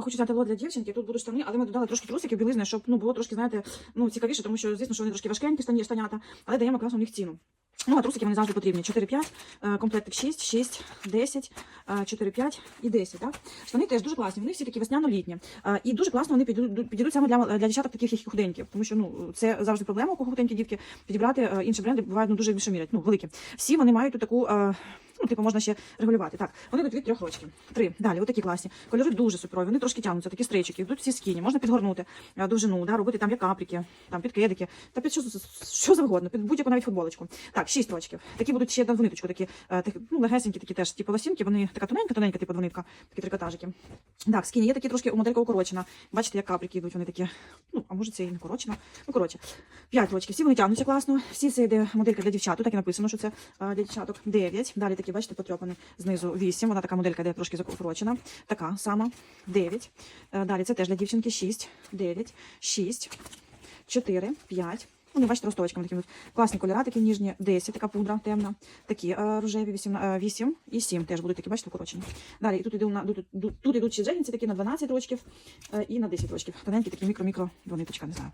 Хочу взяти лот для дівчинки. Тут будуть штани, але ми додали трошки трусиків, білизни, щоб ну було трошки, знаєте, ну цікавіше, тому що звісно, що вони трошки важкенькі штані, штанята, але даємо класно в них ціну. Ну, а трусики вони завжди потрібні. 4-5, е, комплектик 6, 6, 10, е, 4, 5 і 10. Так? Штани теж дуже класні, вони всі такі весняно-літні. Е, І дуже класно вони підійдуть, підійдуть саме для, для дівчаток таких худеньких, тому що ну, це завжди проблема, у кого худенькі дітки, підібрати е, інші бренди бувають ну, дуже більше мірять, ну, великі. Всі вони мають таку, ну, типу, можна ще регулювати. Так, вони йдуть від трьох рочків. Три. Далі, отакі класні. Кольори дуже суперові, вони трошки тягнуться, такі стрейчики, йдуть всі скіні, можна підгорнути е, довжину, да, робити там як каприки, там під кедики, та під що, що завгодно, під будь-яку навіть футболочку. Так, шість рочків. Такі будуть ще на двониточку, такі, е, ну, легесенькі, такі теж, типу лосінки, вони така тоненька, тоненька, типу двонитка, такі трикотажики. Так, скіні є такі трошки моделька укорочена. Бачите, як каприки йдуть, вони такі, ну, а може це і не укорочено. Ну, коротше, п'ять рочків, всі вони тягнуться класно, всі це йде моделька для дівчат, так і написано, що це е, для дівчаток. Дев'ять, далі такі, бачите, потрьопані знизу вісім, вона така моделька, де трошки закорочена. Така сама, дев'ять. Е, Далі це теж для дівчинки, шість, дев'ять, шість, чотири, п'ять. Вони, бачите, ростовочками такі. Класні кольори, такі ніжні, 10, така пудра темна, такі е, рожеві, 8, е, 8 і 7 теж будуть такі, бачите, укорочені. Далі тут, іду на, тут, тут, тут ідуть ще джегінці такі на 12 рочків е, і на 10 рочків. Тоненькі такі мікро-мікро, двониточка, не знаю.